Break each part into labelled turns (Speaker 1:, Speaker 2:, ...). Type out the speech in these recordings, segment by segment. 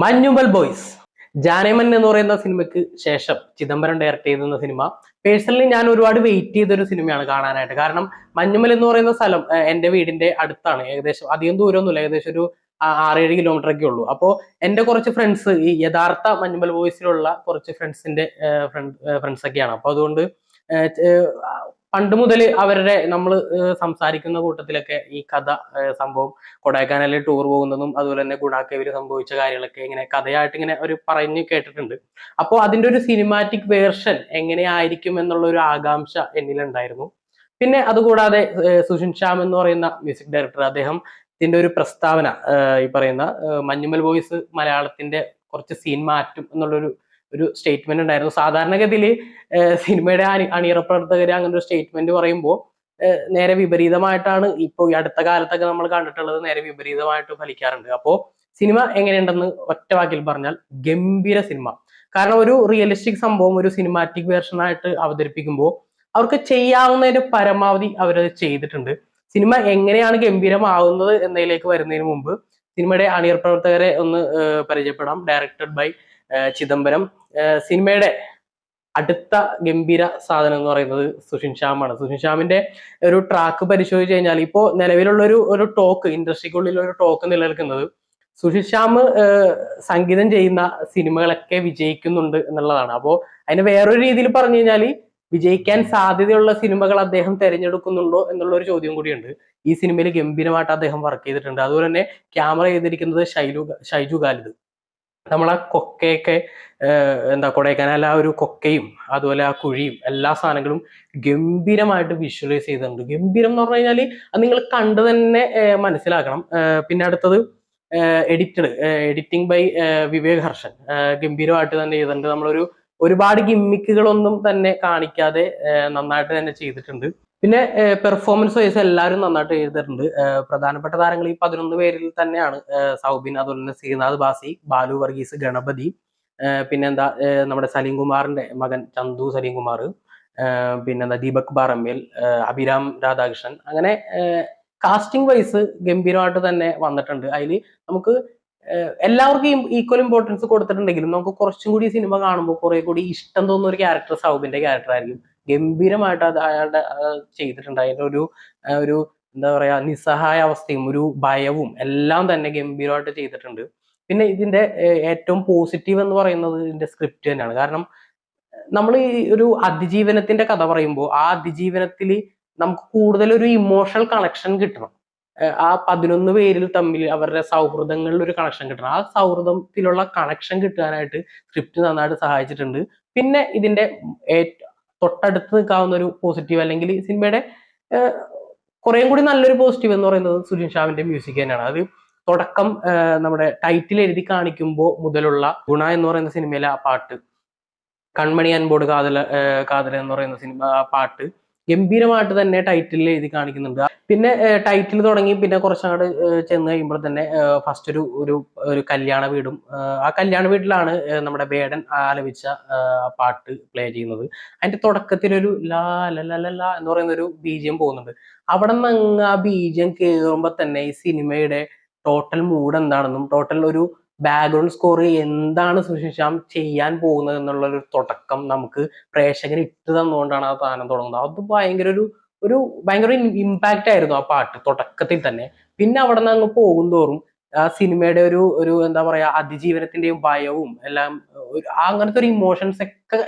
Speaker 1: Manjummel boys. Janeman എന്ന് പറയുന്ന സിനിമയ്ക്ക് ശേഷം ചിദംബരം ഡയറക്ട് ചെയ്തിരുന്ന സിനിമ. പേഴ്സണലി ഞാൻ ഒരുപാട് വെയിറ്റ് ചെയ്തൊരു സിനിമയാണ് കാണാനായിട്ട്. കാരണം മഞ്ഞുമൽ എന്ന് പറയുന്ന സ്ഥലം എന്റെ വീടിന്റെ അടുത്താണ്. ഏകദേശം അധികം ദൂരമൊന്നുമില്ല. ഏകദേശം ഒരു ആറേഴ് കിലോമീറ്റർ ഒക്കെ ഉള്ളൂ. അപ്പോൾ എന്റെ കുറച്ച് ഫ്രണ്ട്സ് ഈ യഥാർത്ഥ മഞ്ഞുമൽ ബോയ്സിലുള്ള കുറച്ച് ഫ്രണ്ട്സിന്റെ ഫ്രണ്ട് ഫ്രണ്ട്സ് ഒക്കെയാണ്. അപ്പൊ അതുകൊണ്ട് പണ്ട് മുതൽ അവരുടെ നമ്മൾ സംസാരിക്കുന്ന കൂട്ടത്തിലൊക്കെ ഈ കഥ സംഭവം കൊടൈക്കനാലിൽ ടൂർ പോകുന്നതും അതുപോലെ തന്നെ ഗുണാക്കേവിൽ സംഭവിച്ച കാര്യങ്ങളൊക്കെ ഇങ്ങനെ കഥയായിട്ട് ഇങ്ങനെ ഒരു പറഞ്ഞ് കേട്ടിട്ടുണ്ട്. അപ്പോൾ അതിന്റെ ഒരു സിനിമാറ്റിക് വേർഷൻ എങ്ങനെയായിരിക്കും എന്നുള്ള ഒരു ആകാംക്ഷ എന്നിലുണ്ടായിരുന്നു. പിന്നെ അതുകൂടാതെ സുഷിൻ ശ്യാം എന്ന് പറയുന്ന മ്യൂസിക് ഡയറക്ടർ അദ്ദേഹം ഇതിന്റെ ഒരു പ്രസ്താവന ഈ പറയുന്ന മഞ്ഞുമൽ ബോയ്സ് മലയാളത്തിന്റെ കുറച്ച് സീൻ മാറ്റും എന്നുള്ളൊരു ഒരു സ്റ്റേറ്റ്മെന്റ് ഉണ്ടായിരുന്നു. സാധാരണഗതിയിൽ സിനിമയുടെ അണി അണിയറ പ്രവർത്തകർ അങ്ങനെ ഒരു സ്റ്റേറ്റ്മെന്റ് പറയുമ്പോൾ നേരെ വിപരീതമായിട്ടാണ് ഇപ്പോൾ ഈ അടുത്ത കാലത്തൊക്കെ നമ്മൾ കണ്ടിട്ടുള്ളത് നേരെ വിപരീതമായിട്ട് ഫലിക്കാറുണ്ട്. അപ്പോൾ സിനിമ എങ്ങനെയുണ്ടെന്ന് ഒറ്റ വാക്കിൽ പറഞ്ഞാൽ ഗംഭീര സിനിമ. കാരണം ഒരു റിയലിസ്റ്റിക് സംഭവം ഒരു സിനിമാറ്റിക് വേർഷൻ ആയിട്ട് അവതരിപ്പിക്കുമ്പോൾ അവർക്ക് ചെയ്യാവുന്നതിന്റെ പരമാവധി അവരത് ചെയ്തിട്ടുണ്ട്. സിനിമ എങ്ങനെയാണ് ഗംഭീരമാവുന്നത് എന്നതിലേക്ക് വരുന്നതിന് മുമ്പ് സിനിമയുടെ അണിയർ പ്രവർത്തകരെ ഒന്ന് പരിചയപ്പെടാം. Directed by Chidambaram. സിനിമയുടെ അടുത്ത ഗംഭീര സാധനം എന്ന് പറയുന്നത് സുഷിൻ ശ്യാമാണ്. സുഷിൻ ശ്യാമിന്റെ ഒരു ട്രാക്ക് പരിശോധിച്ച് കഴിഞ്ഞാൽ ഇപ്പോൾ നിലവിലുള്ള ഒരു ഒരു ടോക്ക് ഇൻഡസ്ട്രിക്കുള്ളിൽ ഒരു ടോക്ക് നിലനിൽക്കുന്നത് സുഷിൻ ശ്യാം സംഗീതം ചെയ്യുന്ന സിനിമകളൊക്കെ വിജയിക്കുന്നുണ്ട് എന്നുള്ളതാണ്. അപ്പോൾ അതിന് വേറൊരു രീതിയിൽ പറഞ്ഞു കഴിഞ്ഞാൽ വിജയിക്കാൻ സാധ്യതയുള്ള സിനിമകൾ അദ്ദേഹം തിരഞ്ഞെടുക്കുന്നുണ്ടോ എന്നുള്ള ഒരു ചോദ്യം കൂടിയുണ്ട്. ഈ സിനിമയിൽ ഗംഭീരമായിട്ട് അദ്ദേഹം വർക്ക് ചെയ്തിട്ടുണ്ട്. അതുപോലെ തന്നെ ക്യാമറ ചെയ്തിരിക്കുന്നത് ഷൈലു ഷൈജു ഖാലിദ്. നമ്മളെ കൊക്കയൊക്കെ എന്താ കൊടൈക്കനാൽ ആ ഒരു കൊക്കയും അതുപോലെ ആ കുഴിയും എല്ലാ സാധനങ്ങളും ഗംഭീരമായിട്ട് വിഷ്വലൈസ് ചെയ്തിട്ടുണ്ട്. ഗംഭീരം എന്ന് പറഞ്ഞു കഴിഞ്ഞാൽ അത് നിങ്ങൾ കണ്ടു തന്നെ മനസ്സിലാക്കണം. പിന്നെ അടുത്തത് edited editing by Vivek Harshan ഗംഭീരമായിട്ട് തന്നെ ചെയ്തിട്ടുണ്ട്. നമ്മളൊരു ഒരുപാട് ഗിമ്മിക്കുകളൊന്നും തന്നെ കാണിക്കാതെ നന്നായിട്ട് തന്നെ ചെയ്തിട്ടുണ്ട്. പിന്നെ പെർഫോമൻസ് വൈസ് എല്ലാവരും നന്നായിട്ട് എഴുതിയിട്ടുണ്ട്. പ്രധാനപ്പെട്ട താരങ്ങൾ ഈ പതിനൊന്ന് പേരിൽ തന്നെയാണ്. സൗബിൻ അതുപോലെ തന്നെ ശ്രീനാഥ് ബാസി ബാലു വർഗീസ് ഗണപതി പിന്നെന്താ നമ്മുടെ സലീം കുമാറിന്റെ മകൻ ചന്തു സലീം കുമാർ പിന്നെന്താ ദീപക് ബാറമ്മേൽ അഭിരാം രാധാകൃഷ്ണൻ. അങ്ങനെ കാസ്റ്റിംഗ് വൈസ് ഗംഭീരമായിട്ട് തന്നെ വന്നിട്ടുണ്ട്. അതിൽ നമുക്ക് എല്ലാവർക്കും ഈക്വൽ ഇമ്പോർട്ടൻസ് കൊടുത്തിട്ടുണ്ടെങ്കിലും നമുക്ക് കുറച്ചും കൂടി സിനിമ കാണുമ്പോൾ കുറെ കൂടി ഇഷ്ടം തോന്നുന്ന ഒരു ക്യാരക്ടർ സൗബിന്റെ ക്യാരക്ടർ ആയിരിക്കും. ഗംഭീരമായിട്ട് അത് അയാളുടെ ചെയ്തിട്ടുണ്ട്. അതിന്റെ ഒരു ഒരു എന്താ പറയാ നിസ്സഹായ അവസ്ഥയും ഒരു ഭയവും എല്ലാം തന്നെ ഗംഭീരമായിട്ട് ചെയ്തിട്ടുണ്ട്. പിന്നെ ഇതിന്റെ ഏറ്റവും പോസിറ്റീവ് എന്ന് പറയുന്നത് ഇതിന്റെ സ്ക്രിപ്റ്റ് തന്നെയാണ്. കാരണം നമ്മൾ ഈ ഒരു അതിജീവനത്തിന്റെ കഥ പറയുമ്പോൾ ആ അതിജീവനത്തിൽ നമുക്ക് കൂടുതൽ ഒരു ഇമോഷണൽ കണക്ഷൻ കിട്ടണം ആ പതിനൊന്ന് പേരിൽ തമ്മിൽ അവരുടെ സൗഹൃദങ്ങളിൽ ഒരു കണക്ഷൻ കിട്ടണം. ആ സൗഹൃദത്തിലുള്ള കണക്ഷൻ കിട്ടാനായിട്ട് സ്ക്രിപ്റ്റ് നന്നായിട്ട് സഹായിച്ചിട്ടുണ്ട്. പിന്നെ ഇതിന്റെ തൊട്ടടുത്ത് നിൽക്കാവുന്ന ഒരു പോസിറ്റീവ് അല്ലെങ്കിൽ സിനിമയുടെ കുറേയും കൂടി നല്ലൊരു പോസിറ്റീവ് എന്ന് പറയുന്നത് സുരേഷ് ഷാവിന്റെ മ്യൂസിക് തന്നെയാണ്. അത് തുടക്കം നമ്മുടെ ടൈറ്റിൽ എഴുതി കാണിക്കുമ്പോൾ മുതലുള്ള ഗുണ എന്ന് പറയുന്ന സിനിമയിലെ ആ പാട്ട്. കൺമണി അൻബോർഡ് കാതല കാതല എന്ന് പറയുന്ന സിനിമ ആ പാട്ട് ഗംഭീരമായിട്ട് തന്നെ ടൈറ്റിൽ എഴുതി കാണിക്കുന്നുണ്ട്. പിന്നെ ടൈറ്റിൽ തുടങ്ങി പിന്നെ കുറച്ചങ്ങോട്ട് ചെന്ന് കഴിയുമ്പോൾ തന്നെ ഫസ്റ്റ് ഒരു ഒരു ഒരു കല്യാണ വീടും ആ കല്യാണ വീട്ടിലാണ് നമ്മുടെ ബേഡൻ ആലപിച്ച പാട്ട് പ്ലേ ചെയ്യുന്നത്. അതിന്റെ തുടക്കത്തിൽ ഒരു ലാ ല എന്ന് പറയുന്ന ഒരു ബീജിയം പോകുന്നുണ്ട്. അവിടെ നിന്ന് ആ ബീജിയം കയറുമ്പോൾ തന്നെ ഈ സിനിമയുടെ ടോട്ടൽ മൂഡ് എന്താണെന്നും ടോട്ടൽ ഒരു ബാക്ക്ഗ്രൗണ്ട് സ്കോർ എന്താണ് സുശിശാം ചെയ്യാൻ പോകുന്നത് എന്നുള്ള ഒരു തുടക്കം നമുക്ക് പ്രേക്ഷകന് ഇട്ട് തന്നുകൊണ്ടാണ് ആ സാധനം തുടങ്ങുന്നത്. അത് ഭയങ്കര ഒരു ഒരു ഭയങ്കര ഇമ്പാക്റ്റ് ആയിരുന്നു ആ പാട്ട് തുടക്കത്തിൽ തന്നെ. പിന്നെ അവിടെ നിന്ന് അങ്ങ് പോകും തോറും ആ സിനിമയുടെ ഒരു ഒരു എന്താ പറയാ അതിജീവനത്തിന്റെയും ഭയവും എല്ലാം അങ്ങനത്തെ ഒരു ഇമോഷൻസ് ഒക്കെ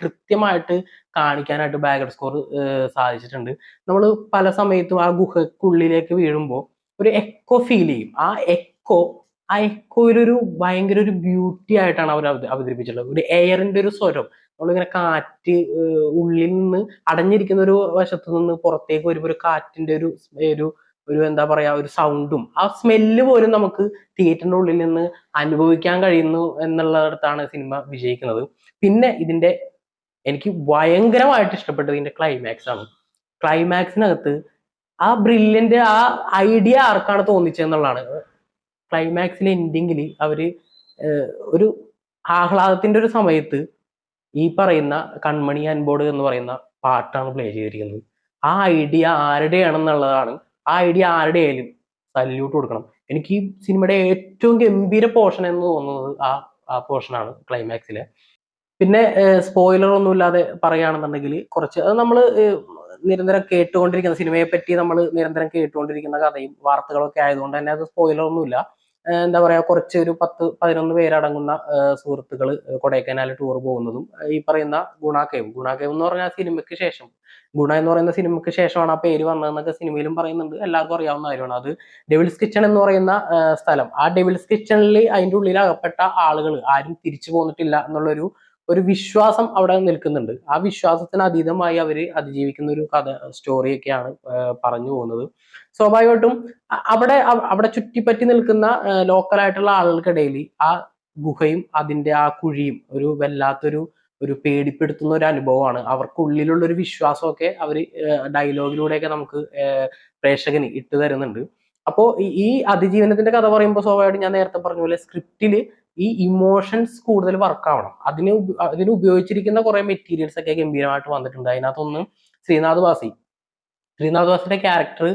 Speaker 1: കൃത്യമായിട്ട് കാണിക്കാനായിട്ട് ബാക്ക്ഗ്രൗണ്ട് സ്കോർ സാധിച്ചിട്ടുണ്ട്. നമ്മൾ പല സമയത്തും ആ ഗുഹക്കുള്ളിലേക്ക് വീഴുമ്പോൾ ഒരു എക്കോ ഫീൽ ചെയ്യും. ആ എക്കോ ആ എക്കോയിലൊരു ഭയങ്കര ഒരു ബ്യൂട്ടി ആയിട്ടാണ് അവർ അവതരിപ്പിച്ചിട്ടുള്ളത്. ഒരു എയറിന്റെ ഒരു സ്വരം. നമ്മളിങ്ങനെ കാറ്റ് ഉള്ളിൽ നിന്ന് അടഞ്ഞിരിക്കുന്ന ഒരു വശത്ത് നിന്ന് പുറത്തേക്ക് വരുമ്പോൾ ഒരു കാറ്റിന്റെ ഒരു ഒരു ഒരു എന്താ പറയാ ഒരു സൗണ്ടും ആ സ്മെല്ല് പോലും നമുക്ക് തിയേറ്ററിന്റെ ഉള്ളിൽ നിന്ന് അനുഭവിക്കാൻ കഴിയുന്നു എന്നുള്ളിടത്താണ് സിനിമ വിജയിക്കുന്നത്. പിന്നെ ഇതിന്റെ എനിക്ക് ഭയങ്കരമായിട്ട് ഇഷ്ടപ്പെട്ടത് ഇതിന്റെ ക്ലൈമാക്സ് ആണ്. ക്ലൈമാക്സിനകത്ത് ആ ബ്രില്യന്റ് ആ ഐഡിയ ആർക്കാണ് തോന്നിച്ചതെന്നുള്ളതാണ് ക്ലൈമാക്സിലെ എൻഡിങ്ങിൽ അവർ ഒരു ആഹ്ലാദത്തിന്റെ ഒരു സമയത്ത് ഈ പറയുന്ന കൺമണി അൻബോർഡ് എന്ന് പറയുന്ന പാട്ടാണ് പ്ലേ ചെയ്തിരിക്കുന്നത്. ആ ഐഡിയ ആരുടെയാണെന്നുള്ളതാണ് ആ ഐഡിയ ആരുടെ ആയാലും സല്യൂട്ട് കൊടുക്കണം. എനിക്ക് ഈ സിനിമയുടെ ഏറ്റവും ഗംഭീര പോർഷൻ എന്ന് തോന്നുന്നത് ആ ആ പോർഷനാണ് ക്ലൈമാക്സിലെ പിന്നെ സ്പോയിലർ ഒന്നും ഇല്ലാതെ പറയുകയാണെന്നുണ്ടെങ്കിൽ കുറച്ച് അത് നമ്മൾ നിരന്തരം കേട്ടുകൊണ്ടിരിക്കുന്ന സിനിമയെ പറ്റി നമ്മൾ നിരന്തരം കേട്ടുകൊണ്ടിരിക്കുന്ന കഥയും വാർത്തകളൊക്കെ ആയതുകൊണ്ട് തന്നെ അത് സ്പോയിലർ ഒന്നുമില്ല. എന്താ പറയുക കുറച്ച് ഒരു പത്ത് പതിനൊന്ന് പേരടങ്ങുന്ന സുഹൃത്തുക്കൾ കൊടൈക്കനാൽ ടൂർ പോകുന്നതും ഈ പറയുന്ന ഗുണാക്കേവ് ഗുണാക്കേവ് എന്ന് പറഞ്ഞാൽ സിനിമയ്ക്ക് ശേഷം. ഗുണ എന്ന് പറയുന്ന സിനിമയ്ക്ക് ശേഷമാണ് ആ പേര് വന്നതെന്നൊക്കെ സിനിമയിലും പറയുന്നുണ്ട്. എല്ലാവർക്കും അറിയാവുന്ന കാര്യമാണ്. അത് ഡെവിൾസ് കിച്ചൺ എന്ന് പറയുന്ന സ്ഥലം. ആ ഡെവിൾസ് കിച്ചണിൽ അതിന്റെ ഉള്ളിൽ അകപ്പെട്ട ആളുകൾ ആരും തിരിച്ചു പോന്നിട്ടില്ല എന്നുള്ളൊരു ഒരു വിശ്വാസം അവിടെ നിൽക്കുന്നുണ്ട്. ആ വിശ്വാസത്തിന് അതീതമായി അവർ അതിജീവിക്കുന്ന ഒരു കഥ സ്റ്റോറിയൊക്കെയാണ് പറഞ്ഞു പോകുന്നത്. സ്വാഭാവികമായിട്ടും അവിടെ അവിടെ ചുറ്റിപ്പറ്റി നിൽക്കുന്ന ലോക്കലായിട്ടുള്ള ആളുകൾക്കിടയിൽ ആ ഗുഹയും അതിന്റെ ആ കുഴിയും ഒരു വല്ലാത്തൊരു ഒരു പേടിപ്പെടുത്തുന്ന ഒരു അനുഭവമാണ്. അവർക്കുള്ളിലുള്ള ഒരു വിശ്വാസമൊക്കെ അവർ ഡയലോഗിലൂടെയൊക്കെ നമുക്ക് പ്രേക്ഷകന് ഇട്ട് തരുന്നുണ്ട്. അപ്പോൾ ഈ അതിജീവനത്തിന്റെ കഥ പറയുമ്പോൾ സ്വാഭാവികമായിട്ടും ഞാൻ നേരത്തെ പറഞ്ഞ പോലെ സ്ക്രിപ്റ്റിൽ ഈ ഇമോഷൻസ് കൂടുതൽ വർക്കാവണം. അതിന് അതിന് ഉപയോഗിച്ചിരിക്കുന്ന കുറെ മെറ്റീരിയൽസ് ഒക്കെ ഗംഭീരമായിട്ട് വന്നിട്ടുണ്ട്. അതിനകത്തൊന്ന് ശ്രീനാഥ് വാസി. ശ്രീനാഥ് വാസിന്റെ ക്യാരക്ടർ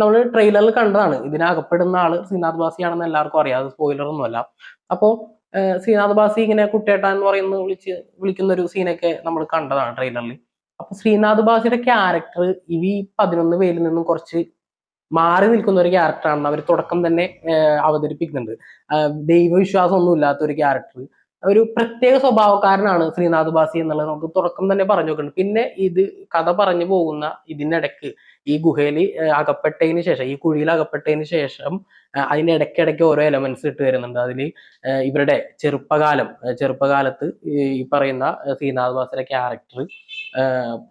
Speaker 1: നമ്മൾ ട്രെയിലറിൽ കണ്ടതാണ്. ഇതിനകപ്പെടുന്ന ആൾ ശ്രീനാഥ് ബാസിയാണെന്ന് എല്ലാവർക്കും അറിയാം. സ്പോയിലർ ഒന്നുമല്ല അപ്പോൾ ശ്രീനാഥ് ബാസി ഇങ്ങനെ കുട്ടേട്ട എന്ന് പറയുന്ന വിളിച്ച് വിളിക്കുന്ന ഒരു സീനൊക്കെ നമ്മൾ കണ്ടതാണ് ട്രെയിലറിൽ അപ്പൊ ശ്രീനാഥ് ബാസിയുടെ ക്യാരക്ടർ ഈ പതിനൊന്ന് പേരിൽ നിന്നും കുറച്ച് മാറി നിൽക്കുന്ന ഒരു ക്യാരക്ടറാണെന്ന് അവർ തുടക്കം തന്നെ അവതരിപ്പിക്കുന്നുണ്ട്. ദൈവവിശ്വാസം ഒന്നും ഇല്ലാത്ത ഒരു ക്യാരക്ടർ ഒരു പ്രത്യേക സ്വഭാവക്കാരനാണ് ശ്രീനാഥ് ബാസി എന്നുള്ളത് നമുക്ക് തുടക്കം തന്നെ പറഞ്ഞു നോക്കുന്നുണ്ട് പിന്നെ ഇത് കഥ പറഞ്ഞു പോകുന്ന ഇതിനിടയ്ക്ക് ഈ ഗുഹയിൽ അകപ്പെട്ടതിന് ശേഷം ഈ കുഴിയിൽ അകപ്പെട്ടതിന് ശേഷം അതിനിടയ്ക്കിടയ്ക്ക് ഓരോ എലമെന്റ്സ് ഇട്ട് വരുന്നുണ്ട്. അതിൽ ഇവരുടെ ചെറുപ്പകാലം ചെറുപ്പകാലത്ത് ഈ പറയുന്ന ശ്രീനാഥ് ബാസിലെ ക്യാരക്ടർ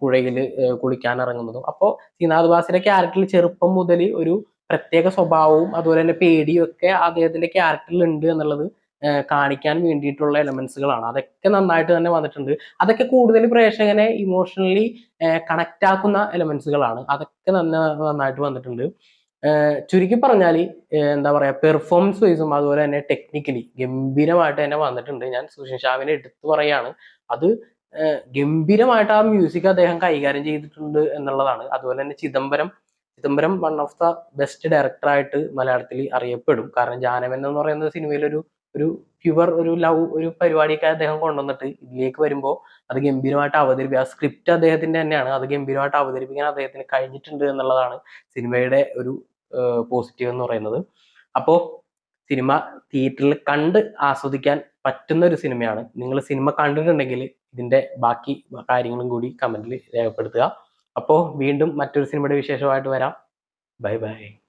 Speaker 1: പുഴയിൽ കുളിക്കാൻ ഇറങ്ങുന്നതും. അപ്പോൾ ശ്രീനാഥ് ബാസിലെ ക്യാരക്ടറിൽ ചെറുപ്പം മുതൽ ഒരു പ്രത്യേക സ്വഭാവവും അതുപോലെ തന്നെ പേടിയും ഒക്കെ അദ്ദേഹത്തിന്റെ ക്യാരക്ടറിൽ ഉണ്ട് എന്നുള്ളത് കാണിക്കാൻ വേണ്ടിയിട്ടുള്ള എലമെന്റ്സുകളാണ് അതൊക്കെ നന്നായിട്ട് തന്നെ വന്നിട്ടുണ്ട്. അതൊക്കെ കൂടുതൽ പ്രേക്ഷകനെ ഇമോഷണലി കണക്റ്റ് ആക്കുന്ന എലമെന്റ്സുകളാണ് അതൊക്കെ നന്ന നന്നായിട്ട് വന്നിട്ടുണ്ട്. ചുരുക്കി പറഞ്ഞാൽ എന്താ പറയുക പെർഫോമൻസ് വൈസും അതുപോലെ തന്നെ ടെക്നിക്കലി ഗംഭീരമായിട്ട് തന്നെ വന്നിട്ടുണ്ട്. ഞാൻ സുഷിൻ ഷാവിനെ എടുത്തു പറയാണ്. അത് ഗംഭീരമായിട്ട് ആ മ്യൂസിക് അദ്ദേഹം കൈകാര്യം ചെയ്തിട്ടുണ്ട് എന്നുള്ളതാണ്. അതുപോലെ തന്നെ Chidambaram. Chidambaram one of the best ഡയറക്ടറായിട്ട് മലയാളത്തിൽ അറിയപ്പെടും. കാരണം ജാനവൻ എന്ന് പറയുന്ന സിനിമയിൽ ഒരു ഒരു പ്യുവർ ഒരു ലവ് ഒരു പരിപാടിയൊക്കെ അദ്ദേഹം കൊണ്ടുവന്നിട്ട് ഇതിലേക്ക് വരുമ്പോൾ അത് ഗംഭീരമായിട്ട് അവതരിപ്പിക്കുക ആ സ്ക്രിപ്റ്റ് അദ്ദേഹത്തിന്റെ തന്നെയാണ്. അത് ഗംഭീരമായിട്ട് അവതരിപ്പിക്കാൻ അദ്ദേഹത്തിന് കഴിഞ്ഞിട്ടുണ്ട് എന്നുള്ളതാണ് സിനിമയുടെ ഒരു പോസിറ്റീവ് എന്ന് പറയുന്നത്. അപ്പോ സിനിമ തിയേറ്ററിൽ കണ്ട് ആസ്വദിക്കാൻ പറ്റുന്ന ഒരു സിനിമയാണ്. നിങ്ങൾ സിനിമ കണ്ടിട്ടുണ്ടെങ്കിൽ ഇതിന്റെ ബാക്കി കാര്യങ്ങളും കൂടി കമന്റിൽ രേഖപ്പെടുത്തുക. അപ്പോൾ വീണ്ടും മറ്റൊരു സിനിമയുടെ വിശേഷമായിട്ട് വരാം. Bye bye